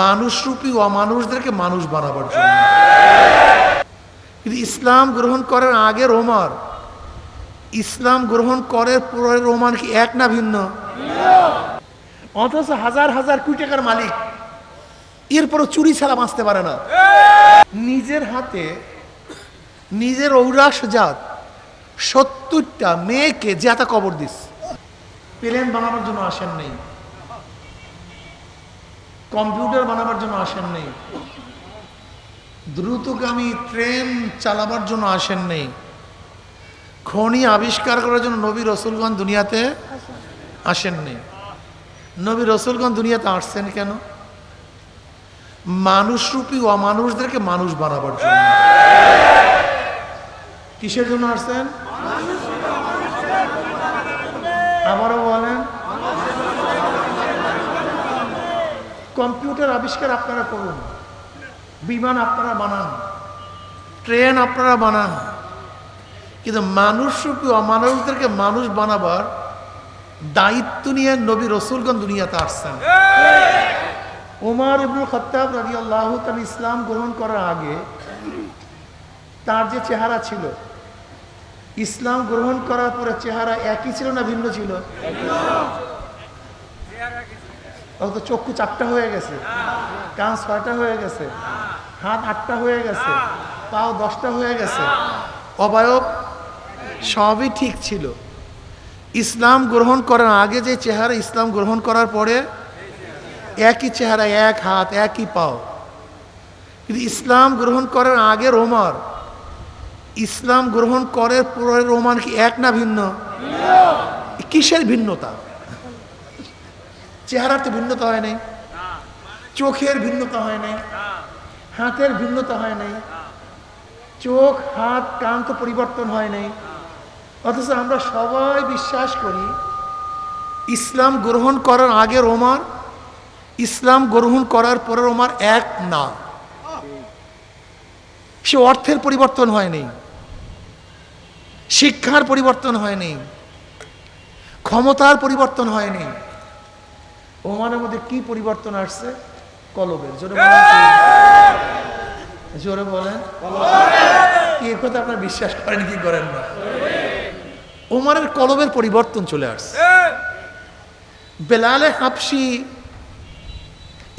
মানুষরূপী অমানুষদেরকে মানুষ বানাবার জন্য। কিন্তু ইসলাম গ্রহণ করার আগে রোমার ইসলাম গ্রহণ করার পরে রোমান কি এক না ভিন্ন? অথচ হাজার হাজার কোটি টাকার মালিক, এরপরও চুরি ছাড়া বাঁচতে পারে না। নিজের হাতে নিজের ঔরাস জাত সত্তরটা মেয়েকে জাতা কবর দিস, প্লেন বানানোর জন্য আসেন নেই। কম্পিউটার বানাবার জন্য আসেন নেই। দ্রুতগামী ট্রেন চালাবার জন্য আসেন নেই। খনি আবিষ্কার করার জন্য নবী রসুলগঞ্জ দুনিয়াতে আসেননি নবী রসুলগঞ্জ দুনিয়াতে আসছেন কেন? মানুষরূপী অমানুষদেরকে মানুষ বানাবার জন্য। কিসের জন্য আসছেন? আবারও বলেন কম্পিউটার আবিষ্কার আপনারা করুন। বিমান আপনারা বানান। ট্রেন আপনারা বানান। কিন্তু মানুষরূপী অমানুষদেরকে মানুষ বানাবার দায়িত্ব নিয়ে নবী রসুলগঞ্জ দুনিয়াতে আসছেন। ওমর ইবনুল খত্তাব রাজি আল্লাহ তার ইসলাম গ্রহণ করার আগে তার যে চেহারা ছিল, ইসলাম গ্রহণ করার পরে চেহারা একই ছিল না ভিন্ন ছিল? ও তো চক্ষু চারটা হয়ে গেছে। কান ছয়টা হয়ে গেছে। হাত আটটা হয়ে গেছে। পাও দশটা হয়ে গেছে। অবয়ব সবই ঠিক ছিল। ইসলাম গ্রহণ করার আগে যে চেহারা ইসলাম গ্রহণ করার পরে একই চেহারা, এক হাত, একই পাও। কিন্তু ইসলাম গ্রহণ করার আগে রোমার। ইসলাম গ্রহণ করার পরে রোমান কি এক না ভিন্ন? কিসের ভিন্নতা? চেহারার তো ভিন্নতা হয় নাই। চোখের ভিন্নতা হয় নাই। হাতের ভিন্নতা হয় নাই। চোখ, হাত, কান তো পরিবর্তন হয় নাই। অথচ আমরা সবাই বিশ্বাস করি, ইসলাম গ্রহণ করার আগে ওমার, ইসলাম গ্রহণ করার পরে ওমার এক না। সে অর্থের পরিবর্তন হয়নি শিক্ষার পরিবর্তন হয়নি ক্ষমতার পরিবর্তন হয়নি ওমানের মধ্যে কি পরিবর্তন আসছে? কলবের। জোরে বলেন জোরে বলেন। কি কথা আপনার বিশ্বাস করেন কি করেন না? ওমারের কলবের পরিবর্তন চলে আসছে। বেলালে হাফসি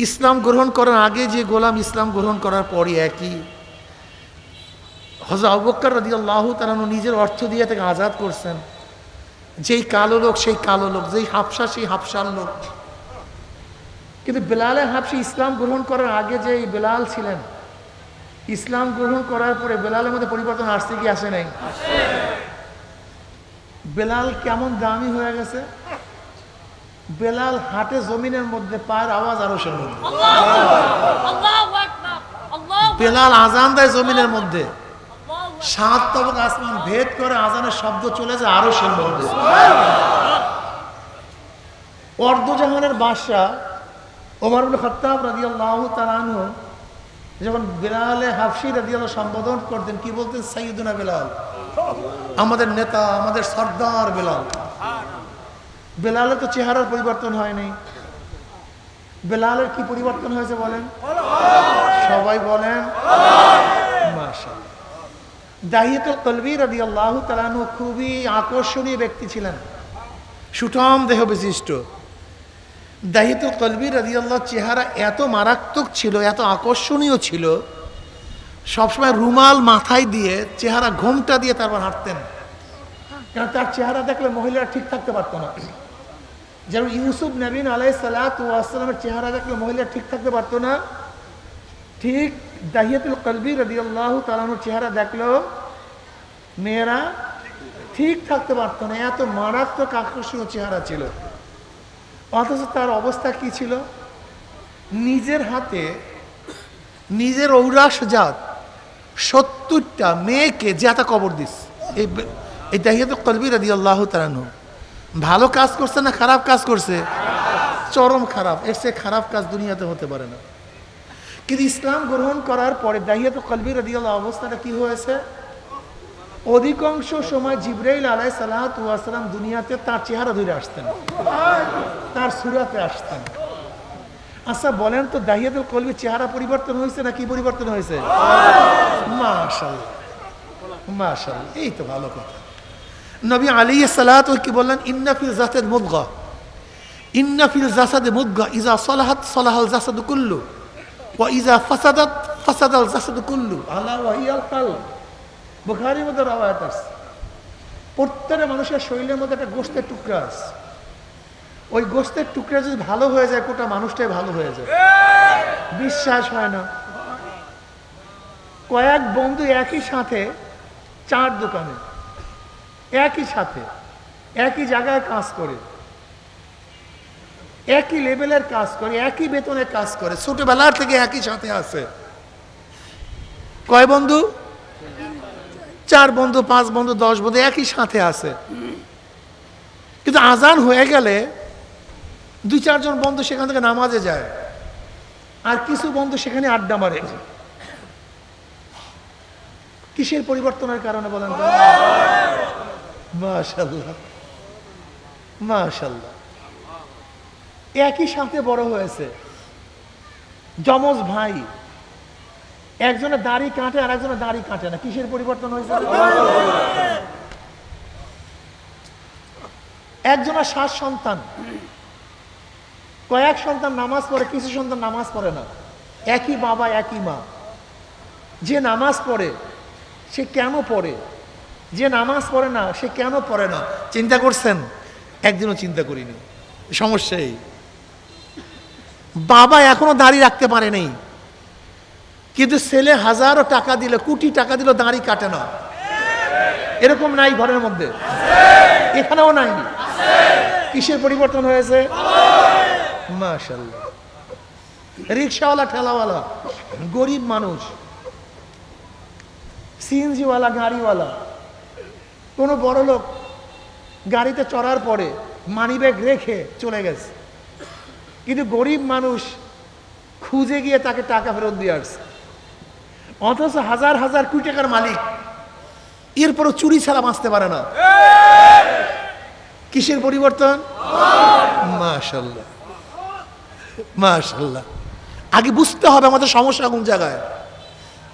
ইসলাম গ্রহণ করার আগে যে গোলাম ইসলাম গ্রহণ করার পরই একই। হজরত আবুবকর রাজি আল্লাহ তারা নিজের অর্থ দিয়ে তাকে আজাদ করছেন। যেই কালো লোক সেই কালো লোক। যেই হাফসা সেই হাফসার লোক। কিন্তু বেলালে হাফসি ইসলাম গ্রহণ করার আগে যে এই বেলাল ছিলেন, ইসলাম গ্রহণ করার পরে বেলালের মধ্যে পরিবর্তন আসছে কি, আসে নাই? বেলাল কেমন দামি হয়ে গেছে? বেলাল হাটে জমিনের মধ্যে পায়ের আওয়াজ আরও আল্লাহু বেলাল আজান দেয় জমিনের মধ্যে। সাত তবক আসমান ভেদ করে আজানের শব্দ চলে যায়, আরও মধ্যে অর্ধজাহানের বাদশাহ ওমর ইবনে খত্তাব রাদিয়াল্লাহু তাআলা আনহু যখন বেলালে হাফসি রাদিয়াল্লাহু সম্বোধন করতেন, কি বলতেন? সাইয়্যিদুনা বেলাল। আমাদের নেতা, আমাদের সর্দার বেলাল। বেলালে তো চেহারার পরিবর্তন হয়নি। বেলালের কি পরিবর্তন হয়েছে বলেন? সবাই বলেন তালানু খুবই আকর্ষণীয় ব্যক্তি ছিলেন। সুঠাম দেহ বিশিষ্ট দাহিয়াতুল কলবি রাদি আল্লাহ চেহারা এত মারাত্মক ছিল, এত আকর্ষণীয় ছিল, সবসময় রুমাল মাথায় দিয়ে চেহারা ঘোমটা দিয়ে তারপর হাঁটতেন। কারণ তার চেহারা দেখলে মহিলারা ঠিক থাকতে পারতো না। যেমন ইউসুফ নবীন আলাই সালাতামের চেহারা দেখলে মহিলারা ঠিক থাকতে পারতো না। ঠিক দাহিয়াতুল কলবি রদিয়াল্লাহ তালানোর চেহারা দেখলেও মেয়েরা ঠিক থাকতে পারতো না। এত মারাত্মক আকর্ষণীয় চেহারা ছিল। অথচ তার অবস্থা কি ছিল? নিজের হাতে নিজের ঔরাস জাত সত্তরটা মেয়েকে জাতা কবর দিস। এই এই দাহিয়াতুল কলবি রদিয়াল্লাহ তালানো ভালো কাজ করছে না খারাপ কাজ করছে? চরম খারাপ। এর সে খারাপ কাজ দুনিয়াতে হতে পারে না। কিন্তু ইসলাম গ্রহণ করার পরে দাহিয়াত কলবি রাদিয়াল্লাহ অবস্থাটা কি হয়েছে? অধিকাংশ সময় জিব্রাইল আলাই সালাম দুনিয়াতে তার চেহারা ধরে আসতেন, তার সুরাতে আসতেন। আচ্ছা বলেন তো, দাহিয়াতুল কলবি চেহারা পরিবর্তন হয়েছে না কি পরিবর্তন হয়েছে? মাশাল্লাহ মাশাল্লাহ এই তো ভালো কথা। নবী আলী সালাত কি বললেন? ইন্নাফিল জাসাদ মুদগা ইন্নাফিল জাসাদ মুদগা, ইজা সলাহাত সলাহাল জাসাদ কুল্লু, ওয়া ইজা ফাসাদাত ফাসাদাল জাসাদ কুল্লু। আলা ওয়াহিয়াল কাল বুখারীর মধ্যে রাওয়ায়াত আছে। প্রত্যেকটা মানুষের শরীরের মধ্যে একটা গোস্তের টুকরা আছে। ওই গোস্তের টুকরা যদি ভালো হয়ে যায়, গোটা মানুষটাই ভালো হয়ে যায়। বিশ্বাস হয় না। কয়েক বন্ধু একই সাথে, চার দোকানে। একই সাথে, একই জায়গায় কাজ করে। একই লেভেলের কাজ করে, একই বেতনে কাজ করে। ছোটবেলার থেকে একই সাথে আছে। কয় বন্ধু? চার বন্ধু, পাঁচ বন্ধু, দশ বন্ধু একই সাথে আছে। কিন্তু আজান হয়ে গেলে দুই, চারজন বন্ধু সেখান থেকে নামাজে যায়। আর কিছু বন্ধু সেখানে আড্ডা মারে। কিসের পরিবর্তনের কারণে বলেন একই সাথে বড় হয়েছে। যমজ ভাই একজনের দাড়ি কাটে আর একজনের দাড়ি কাটে না। কিসের পরিবর্তন হয়েছে? একজনের সাত সন্তান। কয়েক সন্তান নামাজ পড়ে, কিছু সন্তান নামাজ পড়ে না। একই বাবা, একই মা। যে নামাজ পড়ে, সে কেন পড়ে? যে নামাজ পড়ে না, সে কেন পড়ে না? চিন্তা করছেন? একদিনও চিন্তা করিনি। সমস্যা এই। বাবা এখনও দাড়ি রাখতে পারে নেই। কিন্তু ছেলে হাজারো টাকা দিলে, কোটি টাকা দিলে দাড়ি কাটে না। এরকম নাই ঘরের মধ্যে। এখানেও নাই। কিসের পরিবর্তন হয়েছে? রিক্সাওয়ালা, ঠেলাওয়ালা, গরিব মানুষ, সিএনজিওয়ালা, গাড়িওয়ালা, কোনো বড় লোক গাড়িতে চড়ার পরে মানিব্যাগ রেখে চলে গেছে। কিন্তু গরিব মানুষ খুঁজে গিয়ে তাকে টাকা ফেরত দিয়ে আসছে। অথচ হাজার হাজার কোটি টাকার মালিক। এরপরও চুরি ছাড়া বাঁচতে পারে না। কিসের পরিবর্তন? মাশাল্লাহ মাশাল্লাহ আগে বুঝতে হবে আমাদের সমস্যা কোন জায়গায়।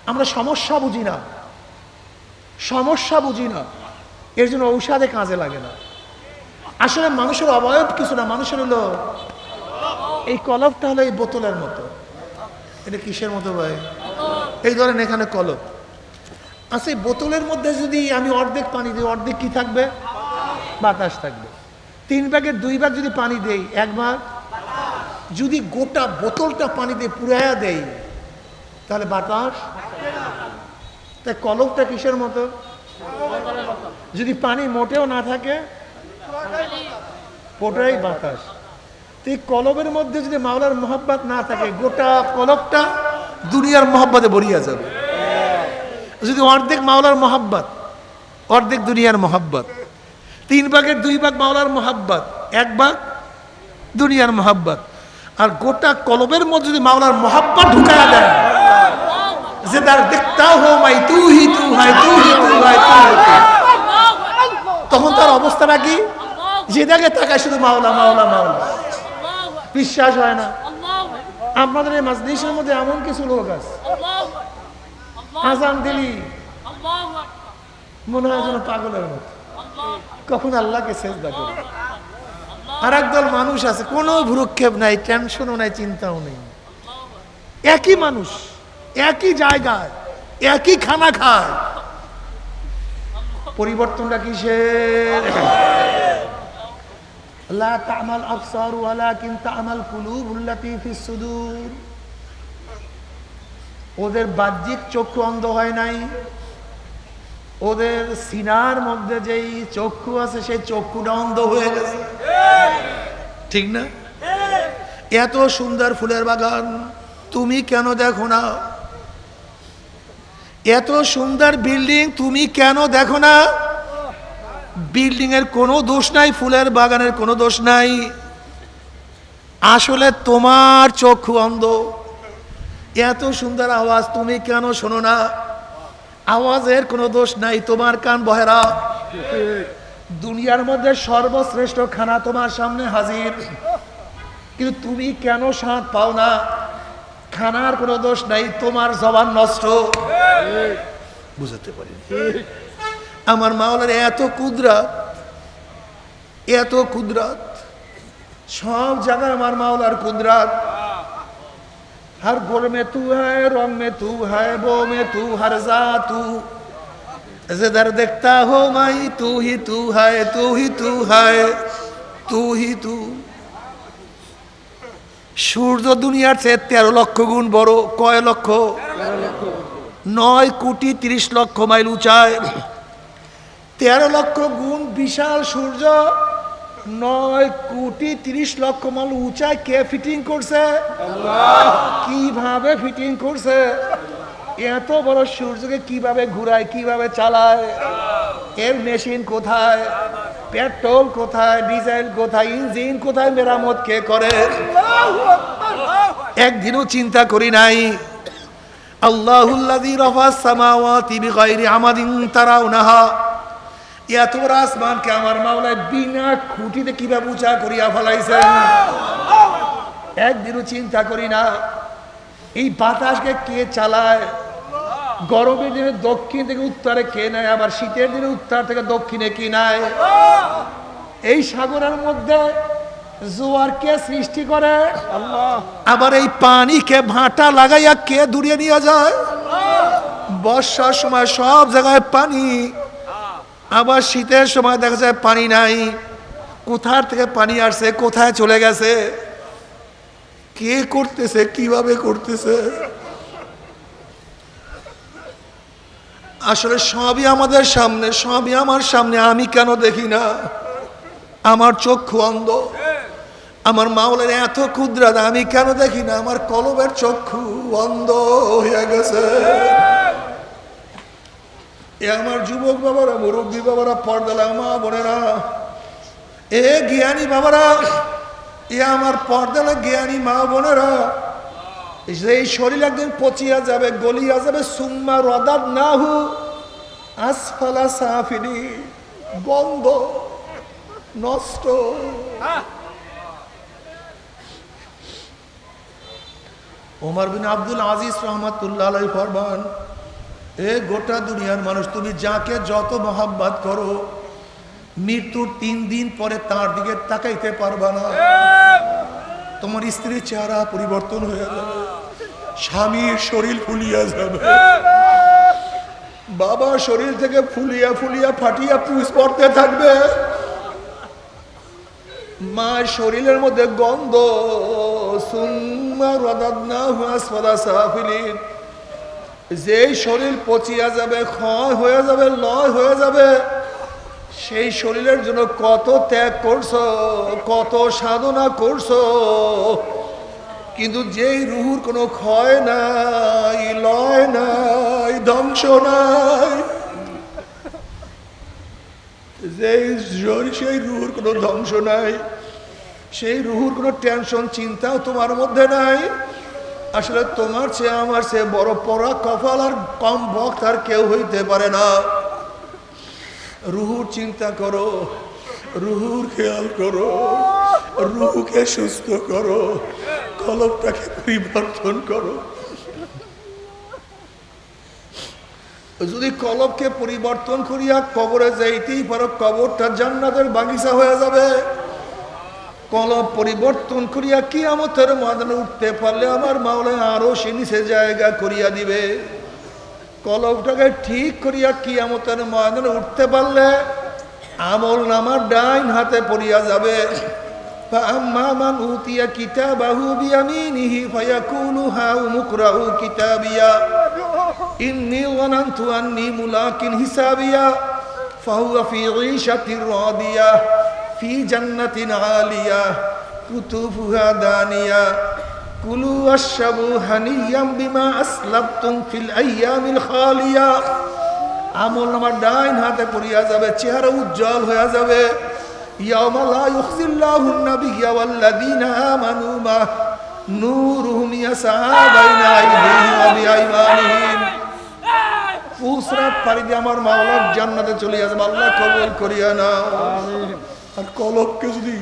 আমরা সমস্যা বুঝি না। সমস্যা বুঝি না। এর জন্য ঔষধে কাজে লাগে না। আসলে মানুষের অবয়ব কিছু না, মানুষের হলো এই কলপটা হলো এই বোতলের মতো। এটা কিসের মতো ভাই? এই ধরেন এখানে কলপ আচ্ছা বোতলের মধ্যে যদি আমি অর্ধেক পানি দিই, অর্ধেক কি থাকবে? বাতাস থাকবে। তিন ব্যাগের দুই ভাগ যদি পানি দেই, এক ভাগ? যদি গোটা বোতলটা পানি দিয়ে পুরাইয়া দেই, তাহলে বাতাস? তাই কলপটা কিসের মতো? যদি পানি মোটেও না থাকে, ওটাই বাতাস। তো এই কলবের মধ্যে যদি মাওলার মোহাব্বত না থাকে, গোটা কলবটা দুনিয়ার মোহাব্বতে ভরিয়া যাবে। যদি অর্ধেক মাওলার মোহাব্বত, অর্ধেক দুনিয়ার মোহাব্বত। তিন ভাগের দুই ভাগ মাওলার মোহাব্বত, এক ভাগ দুনিয়ার মোহাব্বত। আর গোটা কলবের মধ্যে যদি মাওলার মোহাব্বত ঢুকায়া দেয়, যে তার দেখতা হো মাই, তু হি তু হাই, তু হি তু হাই, তু। তখন তার অবস্থাটা কি যে দেখে তাকায় শুধু মাওলা মাওলা মাওলা। বিশ্বাস হয় না। আপনাদের এই মাজলিসের মধ্যে এমন কিছু লোক আছে। আজান দিলি। মনে হয় যেন পাগলের মতো। কখন আল্লাহকে সেজদা করে আর একদল মানুষ আছে কোনো ভ্রুক্ষেপ নাই টেনশনও নাই চিন্তাও নেই। একই মানুষ একই জায়গায় একই খানা খায়। পরিবর্তনটা কিসের? লা তামাল আফসার ওয়ালাকিন তামাল কুলুব উল্লাতি ফিসুদুর ওদের বাহ্যিক চক্ষু অন্ধ হয় নাই। ওদের সিনার মধ্যে যেই চক্ষু আছে, সেই চক্ষুটা অন্ধ হয়ে গেছে। ঠিক না? এত সুন্দর ফুলের বাগান, তুমি কেন দেখো না? এত সুন্দর বিল্ডিং, তুমি কেন দেখো না? বিল্ডিং এর কোনো দোষ নাই, ফুলের বাগানের কোনো দোষ নাই। আসলে তোমার চক্ষু অন্ধ। এত সুন্দর আওয়াজ, তুমি কেন শোনো না? আওয়াজের কোনো দোষ নাই, তোমার কান বহেরা। দুনিয়ার মধ্যে সর্বশ্রেষ্ঠ খানা তোমার সামনে হাজির। কিন্তু তুমি কেন স্বাদ পাও না? খানার কোনো দোষ নাই, তোমার জবান নষ্ট। বুঝাতে পারি আমার মাওলার এত কুদরাত এত কুদরাত সব জায়গায় আমার মাওলার কুদরাত हर गुल में तू है रंग में तू है वो में तू हर जा तू जिधर देखता हो माई तू ही तू है तू ही तू है तू ही तू সূর্য দুনিয়ার চেয়ে তেরো লক্ষ গুণ বড় কয় লক্ষ নয় কোটি তিরিশ লক্ষ মাইল উঁচায় তেরো লক্ষ গুণ বিশাল সূর্য নয় কোটি তিরিশ লক্ষ মাইল উঁচায় কে ফিটিং করছে? কীভাবে ফিটিং করছে? এত বড় সূর্যকে কীভাবে ঘুরায় কীভাবে চালায়? এর মেশিন কোথায়? পেট্রোল কোথায়? ডিজেল কোথায়? ইঞ্জিন কোথায়? মেরামত কে করে? একদিনও চিন্তা করি নাই। আল্লাহুল্লাযী রাফাস সামাওয়াতি বিগাইরি আমাদিন তারাউনাহা। এত বড় আসমানকে আমার মাওলায় বিনা খুঁটিতে কীভাবে উঁচা করিয়া ফেলাইছেন? একদিনও চিন্তা করি না। এই বাতাসকে কে চালায়? গরমের দিনে দক্ষিণ থেকে উত্তরে কে নেয়? আবার শীতের দিনে উত্তর থেকে দক্ষিণে কি নেয়? এই সাগরের মধ্যে জোয়ার কে সৃষ্টি করে? আবার এই পানিকে ভাটা লাগাইয়া কে দূরিয়ে নিয়ে যায়? বর্ষার সময় সব জায়গায় পানি আবার শীতের সময় দেখা যায় পানি নাই। কোথার থেকে পানি আসছে? কোথায় চলে গেছে? কে করতেছে? কীভাবে করতেছে? আসলে সবই আমাদের সামনে, সবই আমার সামনে, আমি কেন দেখি না? আমার চক্ষু অন্ধ। আমার মাওলের এত ক্ষুদ্রাত আমি কেন দেখি না? আমার কলবের চক্ষু অন্ধ হয়ে গেছে। এ আমার যুবক বাবারা, মুরব্বী বাবারা, পর্দালা, মা বোনেরা, এ জ্ঞানী বাবারা, এ আমার পর্দালা জ্ঞানী মা বোনেরা, এই শরীর একদিন পচিয়া যাবে, গলিয়া যাবে, সুম্মা রদাদ না হু আসফালা সাফিনি বন্ধ, নষ্ট। ওমর বিন আব্দুল আজিজ রহমতুল্লাহ ফরমান এ গোটা দুনিয়ার মানুষ, তুমি যাকে যত মহাব্বাত করো মৃত্যুর তিন দিন পরে তার দিকে তাকাইতে পারবা না। তোমার স্ত্রীর চেহারা পরিবর্তন হয়ে যাবে। স্বামীর শরীর ফুলিয়া যাবে। বাবা শরীর থেকে ফুলিয়া ফুলিয়া ফাটিয়া পুষ পড়তে থাকবে। মার শরীরের মধ্যে গন্ধ। সুম্মা রাদাদনাহু আসফালা সাফিলিন। যেই শরীর পচিয়া যাবে, ক্ষয় হয়ে যাবে, লয় হয়ে যাবে, সেই শরীরের জন্য কত ত্যাগ করছ, কত সাধনা করছ, কিন্তু যেই রুহুর কোনো ক্ষয় নাই, লয় নাই, ধ্বংস নাই, যেই সেই রুহুর কোনো ধ্বংস নাই, সেই রুহুর কোনো টেনশন চিন্তাও তোমার মধ্যে নাই আসলে তোমার চেয়ে আমার চেয়ে বড় পড়া কপাল আর কম ভক্ত আর কেউ হইতে পারে না। রুহুর চিন্তা করো, রুহুর খেয়াল করো, রুহুকে সুস্থ করো কলবটাকে পরিবর্তন করো। যদি কলবকে পরিবর্তন করিয়া কবরে যাইতেই পারো, কবরটা জান্নাতের বাগিচা হয়ে যাবে। কলব পরিবর্তন করিয়া কি আমতের ময়দানে উঠতে পারলে আমার মাওলায় আরও সে নিচে জায়গা করিয়া দিবে। কলবটাকে ঠিক করিয়া কি আমতের ময়দানে উঠতে পারলে আমল নামার ডাইন হাতে পড়িয়া যাবে। আমার হাউ মুলাকিন হিসাবিয়া। ফি জান্নাতিন আলিয়া কুতুফুহা দানিয়া, কুলু আশাবু হানিয়াম বিমা আসলাবতুম ফিল আইয়ামিল খালিয়া। আমল আমার ডাইন হাতে পড়িয়া যাবে, চেহারা উজ্জ্বল হয়ে যাবে। ইয়াউমা লা ইউখজিল্লাহু নাবিয়্যা ওয়াল্লাযীনা আমানু মা নূরুহুম ইয়াসা বাইনা আইদিহিম ওয়া বিআইমানিহিম। আমার জান্নাতে চলে যাবে আল্লাহ কবুল করিয়া নাও। আমিন। আর কলবকে যদি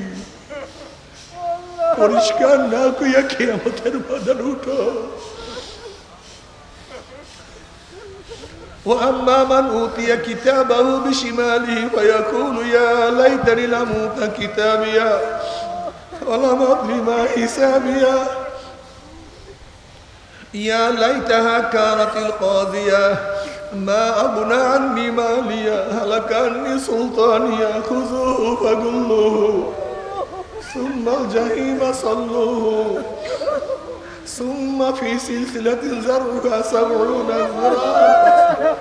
পরিষ্কার না কইয়া খেয়ামতের বাজার উঠো وأما من أوتي كتابه بشماله فيقول يا ليتني لم أوت كتابيا ولم أدر ما حسابيا يا ليتها كانت القاضية ما أغنى عني ماليا هلك عني سلطانيا خذوه فغلوه ثم الجحيم صلوه. ثم في سلسلة زرعها سبعون ذراعا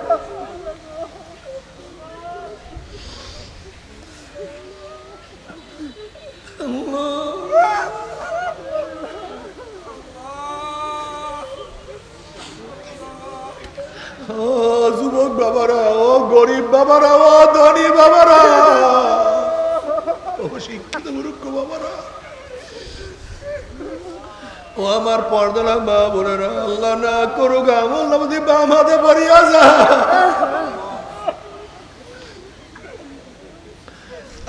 বাবারা, ও ধনী বাবারা। শিক্ষিত মূর্খ বাবারা। ও আমার পর্দলা মা বোনেরা, আল্লাহ না করুক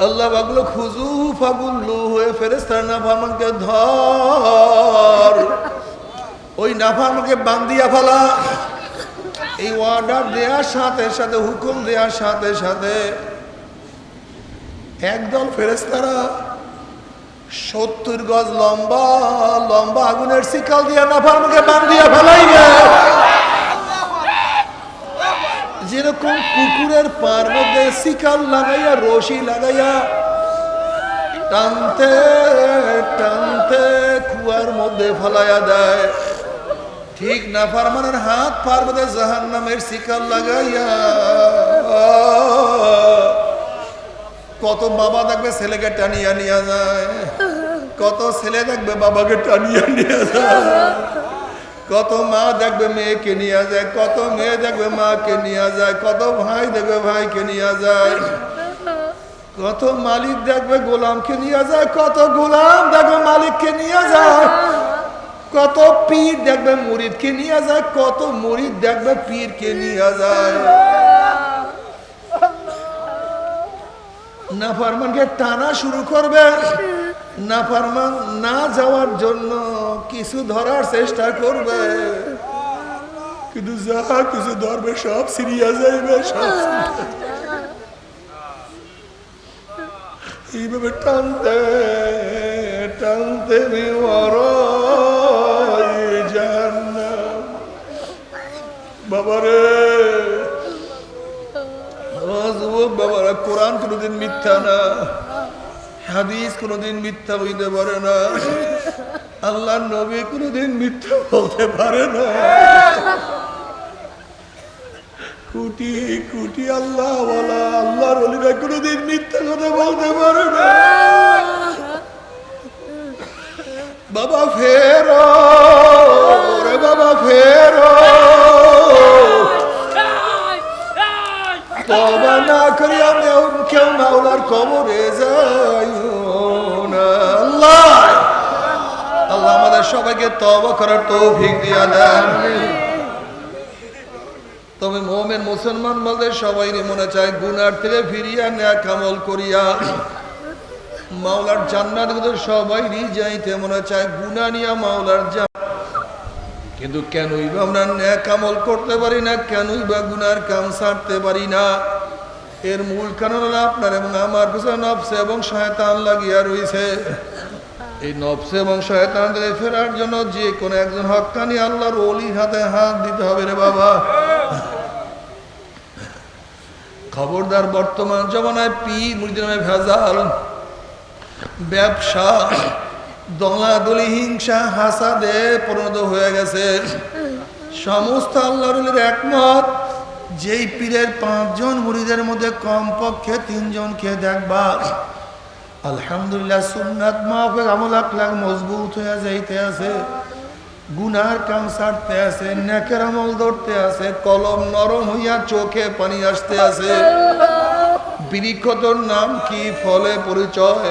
আল্লাহ বাগলো খুজু ফাগুল্লু হয়ে ফেরেস্তার না ফারমানকে ধর। ওই নাফারমানকে বান্দিয়া ফেলা। এই অর্ডার দেওয়ার সাথে সাথে, হুকুম দেওয়ার সাথে সাথে একদল ফেরেস্তারা সত্তর গজ লম্বা লম্বা আগুনের শিকাল দিয়া নাফার মুখে বান দিয়া ফেলাইবে। যেরকম পুকুরের পার মধ্যে শিকাল লাগাইয়া, রশি লাগাইয়া টানতে টানতে কুয়ার মধ্যে ফলাইয়া দেয়। ঠিক না ফারমানের হাত পার মধ্যে জাহান নামের শিকার লাগাইয়া। কত বাবা দেখবে ছেলেকে টানিয়া নিয়ে যায়। কত ছেলে দেখবে বাবাকে টানিয়া নিয়ে যায়। কত মা দেখবে মেয়েকে নিয়ে যায়। কত মেয়ে দেখবে মাকে নিয়ে যায়। কত ভাই দেখবে ভাইকে নিয়ে যায়। কত মালিক দেখবে গোলামকে নিয়ে যায়। কত গোলাম দেখবে মালিককে নিয়ে যায়। কত পীর দেখবে মুরিদকে নিয়ে যায়, কত মুরিদ দেখবে পীরকে নিয়ে যায়। না নাফারমানকে টানা শুরু করবে। নাফারমান না যাওয়ার জন্য কিছু ধরার চেষ্টা করবে। কিন্তু যা কিছু ধরবে, সব সিরিয়া যাইবে, সব এইভাবে টানতে টানতে জাহান্নাম মিথ্যা না হাদিস কোনোদিন মিথ্যা হইতে পারে না। আল্লাহ নবী কোনোদিন মিথ্যা বলতে পারে না। কুটি কুটি আল্লাহ বলা আল্লাহর অলিরা কোনোদিন মিথ্যা কথা বলতে পারে না। বাবা ফেরো রে বাবা ফেরো। করি আমি কেউ মাওলার কবরে যাই আল্লাহ! আল্লাহ আমাদের সবাইকে করার দেন। তবে মোমেন মুসলমান বলতে সবাই মনে চায়, গুনার থেকে ফিরিয়া ন্যাক আমল করিয়া। মাওলার জান্নাত সবাই যাইতে মনে চায়, গুনা নিয়া মাওলার কিন্তু কেনই বা আমরা ন্যাক আমল করতে পারি না, কেনই বা গুনার কাম ছাড়তে পারি না। এর মূল কারণ হলো আপনার এবং আমার পিছনে নফসে এবং শয়তান লাগিয়া রয়েছে এই নফসে এবং শয়তান থেকে ফেরার জন্য যে কোনো একজন হক্কানি আল্লাহর অলির হাতে হাত দিতে হবে রে বাবা। খবরদার বর্তমান জমানায় মুরিদের নামে ভেজাল। ব্যবসা দলাদলি হিংসা হাসাদে পরিণত হয়ে গেছে। সমস্ত আল্লাহর একমত যেই পীরের পাঁচজন মুরিদের মধ্যে কমপক্ষে তিনজনকে দেখবা আলহামদুলিল্লাহ সুন্নাত মাহফিক আমল আকলাক মজবুত হয়ে যাইতে আছে। গুনার কাম ছাড়তে আছে নেকের আমল ধরতে আছে কলম নরম হইয়া চোখে পানি আসতে আছে। বৃক্ষতর নাম কি? ফলে পরিচয়।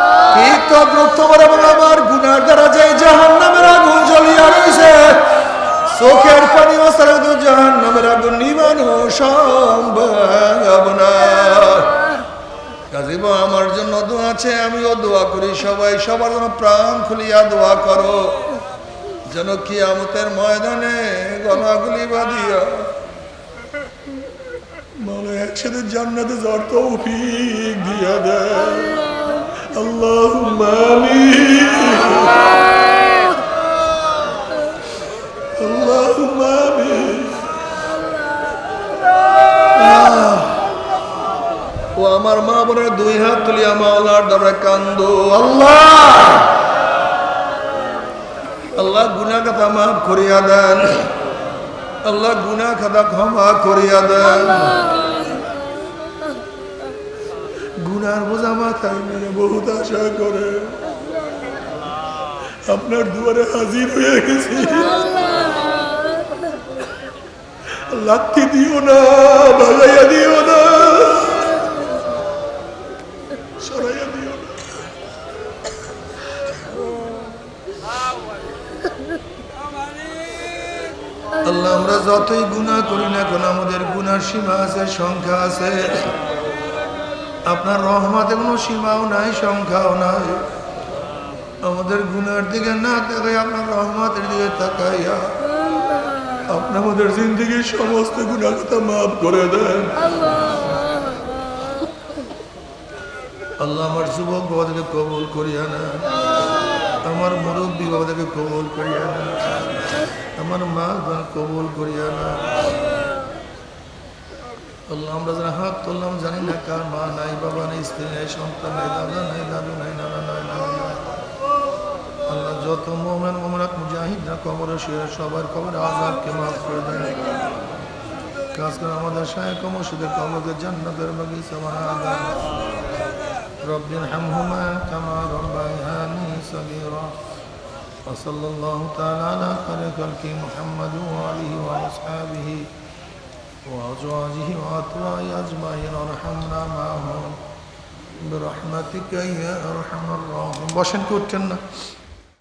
ঠিক তদ্রুপ তোমার আমার গুনার দ্বারা যে জাহান নামের আগুন রয়েছে, চোখের পানি সারা তো জাহান নামের আগুন নিবানো আমার জন্য দোয়া আছে, আমিও দোয়া করি সবাই, সবার জন্য প্রাণ খুলিয়া দোয়া করো। যেন কিয়ামতের ময়দানে গলাগুলি বাঁধিয়া মানে একসাথে জান্নাতে যাওয়ার তৌফিক দিয়া দেয়। আল্লাহ আল্লাহ ও আমার মা বোনের দুই হাত তুলিয়া মাওলার দরে কান্দো। আল্লাহ। আল্লাহ গুনা কথা মাফ করিয়া দেন। আল্লাহ গুনা খাতা ক্ষমা করিয়া দেন। গুনার বোঝা মাথায় নিয়ে বহুত আশা করে। আপনার দুয়ারে হাজির হয়ে গেছি। লাথি দিও না ভাগাইয়া দিও না। সরাইয়া দিও না। আল্লাহ, আমরা যতই গুণা করি না কেন, আমাদের গুণার সীমা আছে, সংখ্যা আছে। আপনার রহমাতে কোনো সীমাও নাই, সংখ্যাও নাই। আমাদের গুনার দিকে না তাকাই আপনার রহমতের দিকে তাকাইয়া আপনি আমাদের জিন্দগির সমস্ত গুণার কথা মাফ করে দেন। আল্লাহ আমার যুবক বাবাদেরকে কবল করিয়া না আমার মুরব্বী বাবাদেরকে কবল করিয়া না আমার মা কবল করিয়া না আল্লাহ আমরা যারা হাত তুললাম জানি না কার মা নাই বাবা নাই স্ত্রী নাই সন্তান নাই দাদা নাই দাদু নাই নানা নাই নানা নাই আল্লাহ যত মোমেন মোমরাত মুজাহিদরা কবরে শুয়ে সবার কবরে আজাবকে মাফ করে দেয় কাজ করে আমাদের সাহেব কমসিদের কবরকে জান্নাতের বাগিচা বানা দেয় رب ارحمهما كما ربياني صغيرا وصلى الله تعالى على خير خلق محمد وآله وأصحابه وأزواجه وأتباعه أجمعين وارحمنا معهم برحمتك يا أرحم الراحمين باشن كوتنا